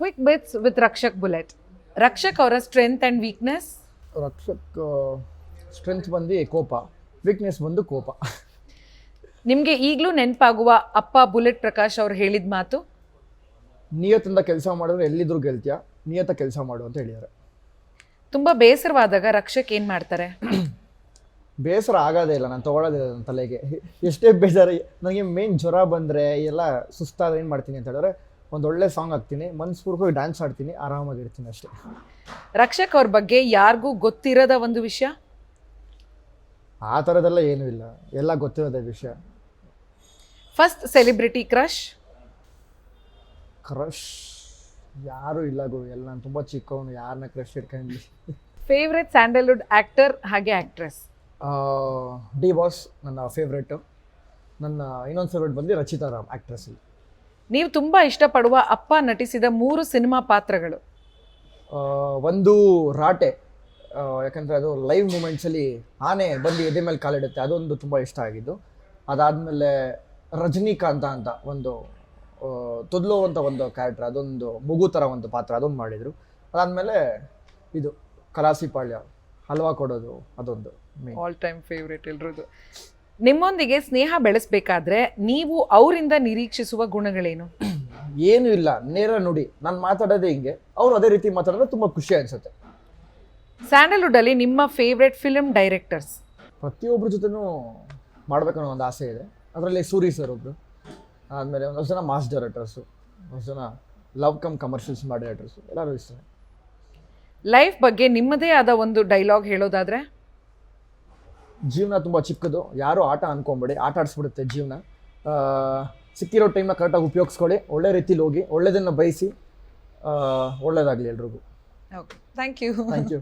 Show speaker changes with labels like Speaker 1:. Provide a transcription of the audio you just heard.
Speaker 1: Quick bits with Rakshak bullet Rakshak ಅವರ strength and weakness
Speaker 2: Rakshak strength ಬಂದು ಕೋಪ weakness ಬಂದು ಕೋಪ.
Speaker 1: ನಿಮಗೆ ಈಗಲೂ ನೆನಪಾಗುವ ಅಪ್ಪ ಬುಲೆಟ್ ಪ್ರಕಾಶ್ ಅವ್ರು ಹೇಳಿದ ಮಾತು?
Speaker 2: ನಿಯತ್ತಿಂದ ಕೆಲಸ ಮಾಡಿದ್ರೆ ಎಲ್ಲಿದ್ರು ಗೆಲ್ತೀಯ ನಿಯತ ಕೆಲಸ ಮಾಡು ಅಂತ ಹೇಳಿದ್ದಾರೆ
Speaker 1: ತುಂಬ ಬೇಸರವಾದಾಗ ರಕ್ಷಕ್ ಏನು ಮಾಡ್ತಾರೆ?
Speaker 2: ಬೇಸರ ಆಗೋದೇ ಇಲ್ಲ ನಾನು ತೊಗೊಳೋದಿಲ್ಲ ನನ್ನ ತಲೆಗೆ. ಎಷ್ಟೇ ಬೇಜಾರು ನನಗೆ ಮೇನ್ ಜ್ವರ ಬಂದರೆ ಎಲ್ಲ ಸುಸ್ತಾದ್ರೆ ಏನು ಮಾಡ್ತೀನಿ ಅಂತ ಹೇಳಿದ್ರೆ ಒಂದು ಒಳ್ಳೆ ಸಾಂಗ್ ಹಾಕ್ತೀನಿ. ಮನಸ್ಪೂರ್ವಕವಾಗಿ ಡ್ಯಾನ್ಸ್ ಆಡ್ತೀನಿ. ಆರಾಮಾಗಿರ್ತೀನಿ ಅಷ್ಟೇ.
Speaker 1: ರಕ್ಷಕ್ ಅವ್ರ ಬಗ್ಗೆ ಯಾರಿಗೂ ಗೊತ್ತಿರದ ಒಂದು ವಿಷಯ?
Speaker 2: ಆ ಥರದ್ದೆಲ್ಲ ಏನೂ ಇಲ್ಲ. ಎಲ್ಲ ಗೊತ್ತಿರೋದೇ ವಿಷಯ.
Speaker 1: ಫಸ್ಟ್ ಸೆಲೆಬ್ರಿಟಿ ಕ್ರಶ್
Speaker 2: ಕ್ರಶ್ ಯಾರೂ ಇಲ್ಲ ಗೋ ಎಲ್ಲ ನಾನು ತುಂಬ ಚಿಕ್ಕವನು. ಯಾರನ್ನ ಕ್ರಶ್ ಇಟ್ಕೊಂಡ್ಲಿ
Speaker 1: ಫೇವ್ರೆಟ್ ಸ್ಯಾಂಡಲ್ವುಡ್ ಆಕ್ಟರ್ ಹಾಗೆ ಆ್ಯಕ್ಟ್ರೆಸ್
Speaker 2: ಡಿ ಬಾಸ್ ನನ್ನ ಫೇವ್ರೆಟು ನನ್ನ ಇನ್ನೊಂದು ಫೇವ್ರೆಟ್ ಬಂದು ರಚಿತಾ ರಾಮ್ ಆ್ಯಕ್ಟ್ರೆಸ್ಸಲ್ಲಿ
Speaker 1: ನೀವು ತುಂಬ ಇಷ್ಟಪಡುವ ಅಪ್ಪ ನಟಿಸಿದ ಮೂರು ಸಿನಿಮಾ ಪಾತ್ರಗಳು.
Speaker 2: ಒಂದು ರಾಟೆ. ಯಾಕಂದರೆ ಯಾಕಂದ್ರೆ ಅದು ಲೈವ್ ಮೂಮೆಂಟ್ಸಲ್ಲಿ ಆನೆ ಬಂದು ಎದೆ ಮೇಲೆ ಕಾಲಿಡುತ್ತೆ ಅದೊಂದು ತುಂಬ ಇಷ್ಟ ಆಗಿದ್ದು. ಅದಾದಮೇಲೆ ರಜನಿಕಾಂತ ಅಂತ ಒಂದು ಆ, ತೊದ್ಲು ಅಂತ ಒಂದು ಕ್ಯಾರೆಕ್ಟರ್ ಅದೊಂದು ಮಗು ಥರ ಒಂದು ಪಾತ್ರ ಅದೊಂದು ಮಾಡಿದರು. ಅದಾದಮೇಲೆ ಇದು ಕಲಾಸಿಪಾಳ್ಯ ಹಲ್ವಾ ಕೊಡೋದು ಅದೊಂದು
Speaker 1: ಆಲ್ ಟೈಮ್ ಫೇವ್ರೇಟ್ ಎಲ್ರದ್ದು. ನಿಮ್ಮೊಂದಿಗೆ ಸ್ನೇಹ ಬೆಳೆಸಬೇಕಾದ್ರೆ ನೀವು ಅವರಿಂದ ನಿರೀಕ್ಷಿಸುವ ಗುಣಗಳೇನು?
Speaker 2: ಏನೂ ಇಲ್ಲ ನೇರ ನುಡಿ. ನಾನು ಮಾತಾಡೋದೇ ಹಿಂಗೆ. ಅವರು ಅದೇ ರೀತಿ ಮಾತಾಡಿದ್ರೆ ತುಂಬ ಖುಷಿ ಅನಿಸುತ್ತೆ.
Speaker 1: ಸ್ಯಾಂಡಲ್ವುಡ್ ಅಲ್ಲಿ ನಿಮ್ಮ ಫೇವ್ರೆಟ್ ಫಿಲ್ಮ್ ಡೈರೆಕ್ಟರ್ಸ್
Speaker 2: ಪ್ರತಿಯೊಬ್ಬರ ಜೊತೆನೂ ಮಾಡಬೇಕನ್ನೋ ಒಂದು ಆಸೆ ಇದೆ. ಅದರಲ್ಲಿ ಸೂರಿ ಸರ್ ಒಬ್ಬರು ಆದಮೇಲೆ ಒಂದಷ್ಟು ಜನ ಮಾಸ್ ಡೈರೆಕ್ಟರ್ಸು ಒಂದಷ್ಟು ಜನ ಲವ್ ಕಮ್ ಕಮರ್ಷಿಯಲ್ಸ್ ಮಾಡಿ ಡೈರೆಕ್ಟರ್ಸು ಎಲ್ಲರೂ ಇಷ್ಟ.
Speaker 1: ಲೈಫ್ ಬಗ್ಗೆ ನಿಮ್ಮದೇ ಆದ ಒಂದು ಡೈಲಾಗ್ ಹೇಳೋದಾದ್ರೆ?
Speaker 2: ಜೀವನ ತುಂಬ ಚಿಕ್ಕದು. ಯಾರೂ ಆಟ ಅನ್ಕೊಂಬೇಡಿ. ಆಟ ಆಡಿಸ್ಬಿಡುತ್ತೆ ಜೀವನ. ಸಿಕ್ಕಿರೋ ಟೈಮ್ನ ಕರೆಕ್ಟಾಗಿ ಉಪಯೋಗಿಸ್ಕೊಳ್ಳಿ. ಒಳ್ಳೆ ರೀತಿಲಿ ಹೋಗಿ ಒಳ್ಳೆಯದನ್ನು ಬಯಸಿ ಒಳ್ಳೇದಾಗಲಿ ಎಲ್ರಿಗೂ.
Speaker 1: Okay thank you
Speaker 2: thank you